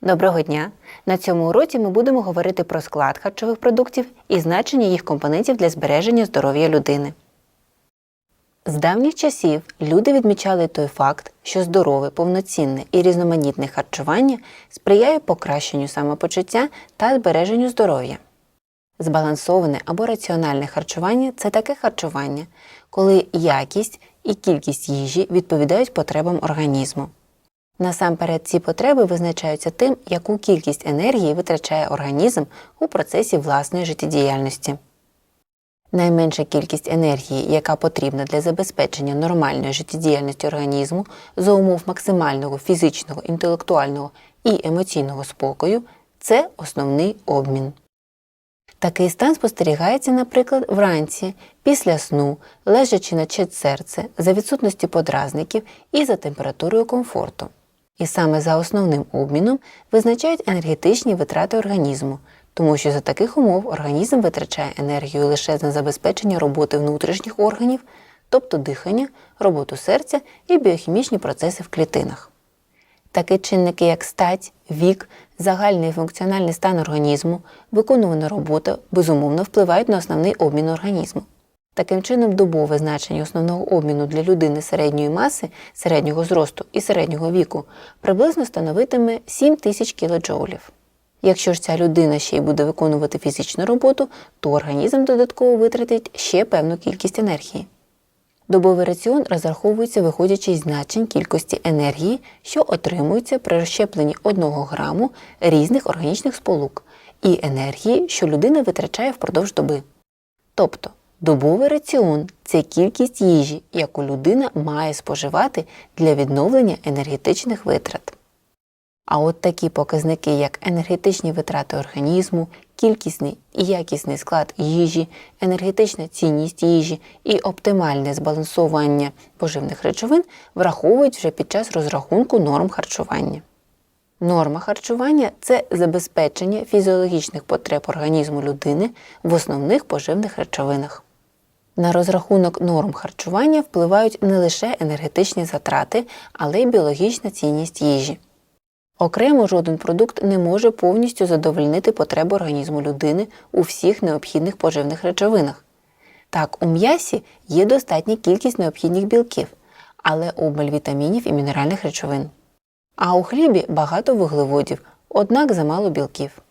Доброго дня! На цьому уроці ми будемо говорити про склад харчових продуктів і значення їх компонентів для збереження здоров'я людини. З давніх часів люди відмічали той факт, що здорове, повноцінне і різноманітне харчування сприяє покращенню самопочуття та збереженню здоров'я. Збалансоване або раціональне харчування це таке харчування, коли якість і кількість їжі відповідають потребам організму. Насамперед, ці потреби визначаються тим, яку кількість енергії витрачає організм у процесі власної життєдіяльності. Найменша кількість енергії, яка потрібна для забезпечення нормальної життєдіяльності організму за умов максимального фізичного, інтелектуального і емоційного спокою, це основний обмін. Такий стан спостерігається, наприклад, вранці, після сну, лежачи на чет серце, за відсутності подразників і за температурою комфорту. І саме за основним обміном визначають енергетичні витрати організму, тому що за таких умов організм витрачає енергію лише на забезпечення роботи внутрішніх органів, тобто дихання, роботу серця і біохімічні процеси в клітинах. Такі чинники, як стать, вік, загальний функціональний стан організму, виконувана робота, безумовно впливають на основний обмін організму. Таким чином, добове значення основного обміну для людини середньої маси, середнього зросту і середнього віку приблизно становитиме 7 тисяч кілоджоулів. Якщо ж ця людина ще й буде виконувати фізичну роботу, то організм додатково витратить ще певну кількість енергії. Добовий раціон розраховується виходячи із значень кількості енергії, що отримується при розщепленні 1 граму різних органічних сполук, і енергії, що людина витрачає впродовж доби. Тобто добовий раціон це кількість їжі, яку людина має споживати для відновлення енергетичних витрат. А от такі показники, як енергетичні витрати організму, кількісний і якісний склад їжі, енергетична цінність їжі і оптимальне збалансування поживних речовин враховують вже під час розрахунку норм харчування. Норма харчування це забезпечення фізіологічних потреб організму людини в основних поживних речовинах. На розрахунок норм харчування впливають не лише енергетичні затрати, але й біологічна цінність їжі. Окремо жоден продукт не може повністю задовольнити потреби організму людини у всіх необхідних поживних речовинах. Так, у м'ясі є достатня кількість необхідних білків, але обмаль вітамінів і мінеральних речовин. А у хлібі багато вуглеводів, однак замало білків.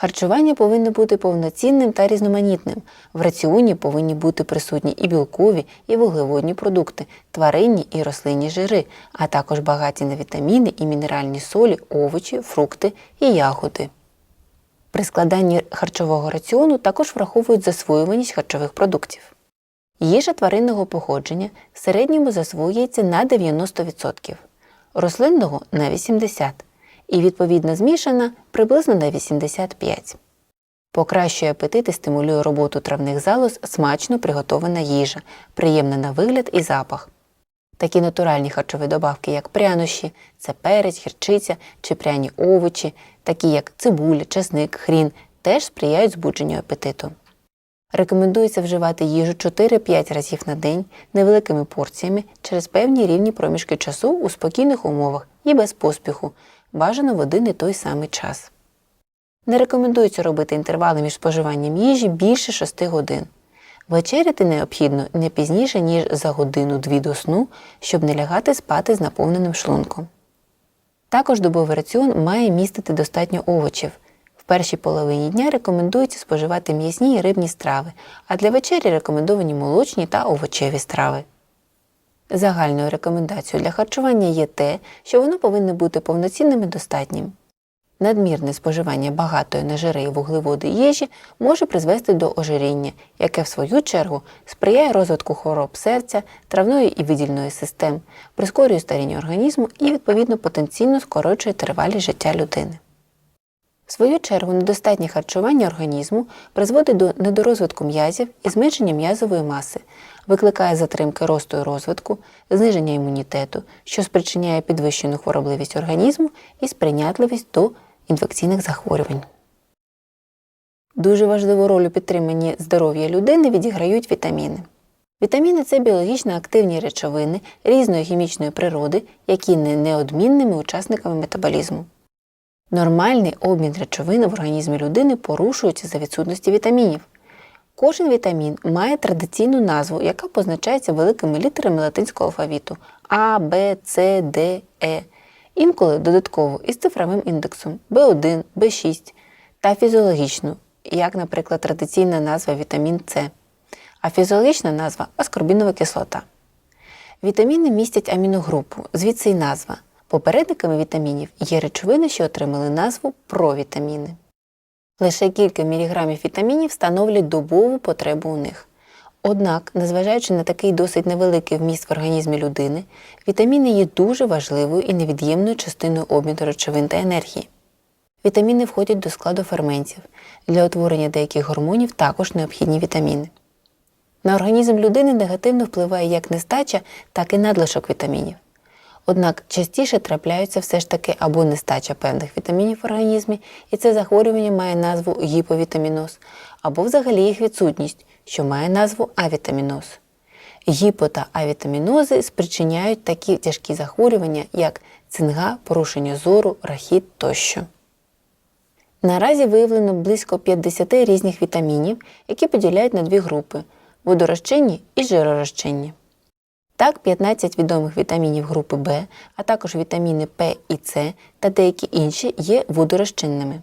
Харчування повинно бути повноцінним та різноманітним. В раціоні повинні бути присутні і білкові, і вуглеводні продукти, тваринні і рослинні жири, а також багаті на вітаміни і мінеральні солі, овочі, фрукти і ягоди. При складанні харчового раціону також враховують засвоюваність харчових продуктів. Їжа тваринного походження в середньому засвоюється на 90%, рослинного на 80% і відповідно змішана приблизно на 85. Покращує апетит і стимулює роботу травних залоз смачно приготована їжа, приємна на вигляд і запах. Такі натуральні харчові добавки, як прянощі, це перець, гірчиця чи пряні овочі, такі як цибуля, чесник, хрін, теж сприяють збудженню апетиту. Рекомендується вживати їжу 4-5 разів на день невеликими порціями через певні рівні проміжки часу у спокійних умовах і без поспіху, бажано в один і той самий час. Не рекомендується робити інтервали між споживанням їжі більше 6 годин. Вечеряти необхідно не пізніше, ніж за годину-дві до сну, щоб не лягати спати з наповненим шлунком. Також добовий раціон має містити достатньо овочів. В першій половині дня рекомендується споживати м'ясні і рибні страви, а для вечері рекомендовані молочні та овочеві страви. Загальною рекомендацією для харчування є те, що воно повинно бути повноцінним і достатнім. Надмірне споживання багатої на жири і вуглеводи їжі може призвести до ожиріння, яке в свою чергу сприяє розвитку хвороб серця, травної і видільної систем, прискорює старіння організму і, відповідно, потенційно скорочує тривалість життя людини. В свою чергу, недостатнє харчування організму призводить до недорозвитку м'язів і зменшення м'язової маси, викликає затримки росту і розвитку, зниження імунітету, що спричиняє підвищену хворобливість організму і сприйнятливість до інфекційних захворювань. Дуже важливу роль у підтриманні здоров'я людини відіграють вітаміни. Вітаміни це біологічно активні речовини різної хімічної природи, які є неодмінними учасниками метаболізму. Нормальний обмін речовин в організмі людини порушується за відсутності вітамінів. Кожен вітамін має традиційну назву, яка позначається великими літерами латинського алфавіту А, Б, С, Д, Е, інколи додатково із цифровим індексом B1, B6 та фізіологічну, як, наприклад, традиційна назва вітамін С, а фізіологічна назва аскорбінова кислота. Вітаміни містять аміногрупу, звідси й назва. Попередниками вітамінів є речовини, що отримали назву провітаміни. Лише кілька міліграмів вітамінів становлять добову потребу у них. Однак, незважаючи на такий досить невеликий вміст в організмі людини, вітаміни є дуже важливою і невід'ємною частиною обміну речовин та енергії. Вітаміни входять до складу ферментів. Для утворення деяких гормонів також необхідні вітаміни. На організм людини негативно впливає як нестача, так і надлишок вітамінів. Однак частіше трапляються все ж таки або нестача певних вітамінів в організмі, і це захворювання має назву гіповітаміноз, або взагалі їх відсутність, що має назву авітаміноз. Гіпо та авітамінози спричиняють такі тяжкі захворювання, як цинга, порушення зору, рахіт тощо. Наразі виявлено близько 50 різних вітамінів, які поділяють на дві групи водорозчинні і жиророзчинні. Так, 15 відомих вітамінів групи В, а також вітаміни П і С та деякі інші є водорозчинними.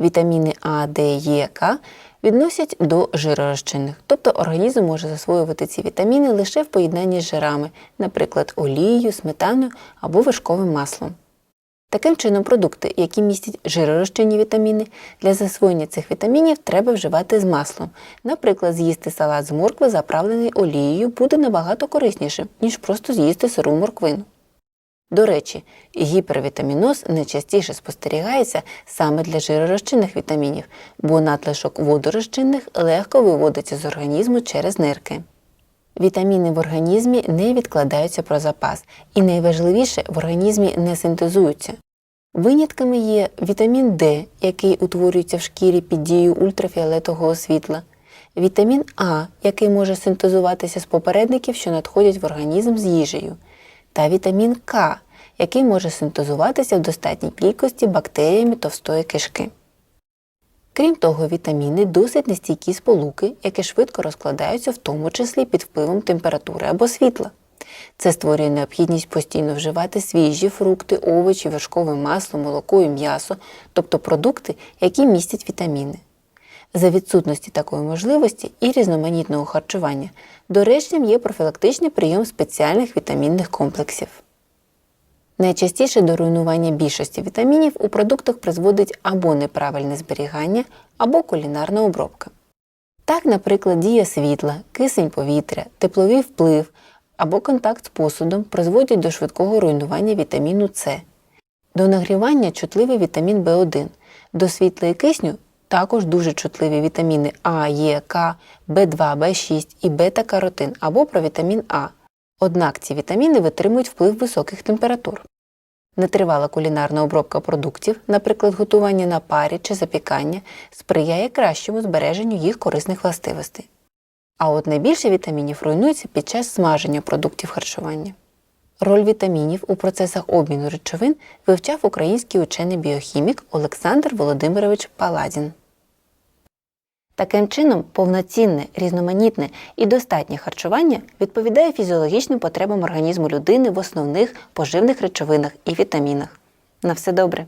Вітаміни А, Д, Е, К відносять до жиророзчинних, тобто організм може засвоювати ці вітаміни лише в поєднанні з жирами, наприклад, олією, сметаною або вершковим маслом. Таким чином, продукти, які містять жиророзчинні вітаміни, для засвоєння цих вітамінів треба вживати з маслом. Наприклад, з'їсти салат з моркви, заправлений олією, буде набагато кориснішим, ніж просто з'їсти сиру морквину. До речі, гіпервітаміноз найчастіше спостерігається саме для жиророзчинних вітамінів, бо надлишок водорозчинних легко виводиться з організму через нирки. Вітаміни в організмі не відкладаються про запас, і найважливіше в організмі не синтезуються. Винятками є вітамін Д, який утворюється в шкірі під дією ультрафіолетового світла, вітамін А, який може синтезуватися з попередників, що надходять в організм з їжею, та вітамін К, який може синтезуватися в достатній кількості бактеріями товстої кишки. Крім того, вітаміни досить нестійкі сполуки, які швидко розкладаються, в тому числі під впливом температури або світла. Це створює необхідність постійно вживати свіжі фрукти, овочі, вершкове масло, молоко і м'ясо, тобто продукти, які містять вітаміни. За відсутності такої можливості і різноманітного харчування доречним є профілактичний прийом спеціальних вітамінних комплексів. Найчастіше до руйнування більшості вітамінів у продуктах призводить або неправильне зберігання, або кулінарна обробка. Так, наприклад, дія світла, кисень повітря, тепловий вплив або контакт з посудом призводять до швидкого руйнування вітаміну С. До нагрівання чутливий вітамін В1, до світла і кисню також дуже чутливі вітаміни А, Е, К, В2, В6 і бета-каротин або провітамін А. Однак ці вітаміни витримують вплив високих температур. Нетривала кулінарна обробка продуктів, наприклад, готування на парі чи запікання, сприяє кращому збереженню їх корисних властивостей. А от найбільше вітамінів руйнується під час смаження продуктів харчування. Роль вітамінів у процесах обміну речовин вивчав український учений біохімік Олександр Володимирович Паладін. Таким чином, повноцінне, різноманітне і достатнє харчування відповідає фізіологічним потребам організму людини в основних поживних речовинах і вітамінах. На все добре!